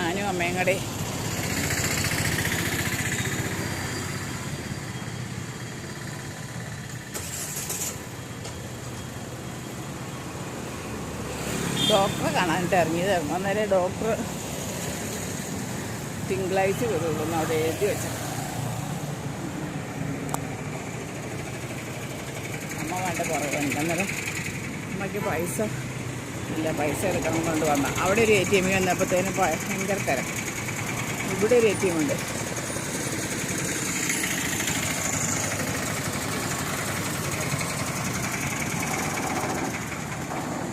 ഞാനും അമ്മയും കൂടെ. ഡോക്ടറെ കാണാനിട്ട് ഇറങ്ങിയതായിരുന്നു അന്നേരം ഡോക്ടർ തിങ്കളാഴ്ച വരുള്ളൂ അവിടെ എഴുതി വെച്ച അമ്മ വേണ്ട കുറവുണ്ട് അന്നേരം അമ്മയ്ക്ക് പൈസ ഇല്ല പൈസ എടുക്കണം കൊണ്ട് വന്ന. അവിടെ ഒരു എ ടി എമ്മിൽ വന്നപ്പോഴത്തേനും ഭയങ്കര തിരക്ക്. ഇവിടെ ഒരു എ ടി എം ഉണ്ട്.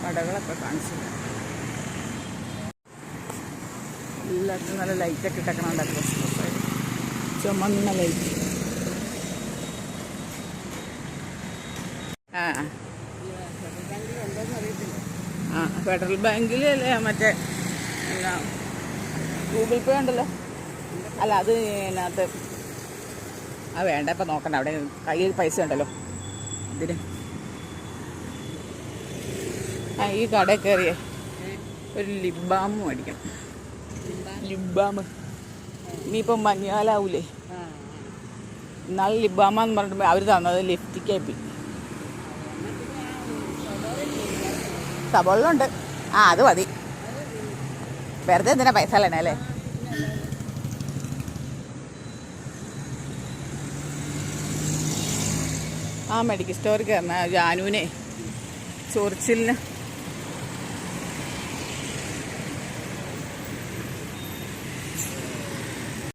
കടകളൊക്കെ കാണിച്ചു. എല്ലാവർക്കും നല്ല ലൈറ്റൊക്കെ ഇട്ടേക്കണുണ്ട് ചുമന്ന ലൈറ്റ് ആ. ആ ഫെഡറൽ ബാങ്കിൽ അല്ലേ മറ്റേ എന്നാ ഗൂഗിൾ പേ ഉണ്ടല്ലോ. അല്ല അത് അതിനകത്ത് ആ വേണ്ട ഇപ്പം നോക്കണ്ട അവിടെ കയ്യിൽ പൈസ ഉണ്ടല്ലോ. ഇതിന്. ആ ഈ കടയിൽ കയറിയേ ഒരു ലിബാം മേടിക്കണം. ലിബാം ഇനിയിപ്പം മഞ്ഞാലാവൂലേ. എന്നാൽ ലിബാമെന്ന് പറഞ്ഞിട്ട് അവർ തന്നത് ലിഫ്റ്റിക്കായി സബോളിലുണ്ട് ആ അത് മതി. വെറുതെ എന്തിനാ പൈസ അല്ലേ? ആ മെഡിക്കൽ സ്റ്റോറിൽ കയറണ ജാനുവിനെ ചൊറിച്ചിലിന്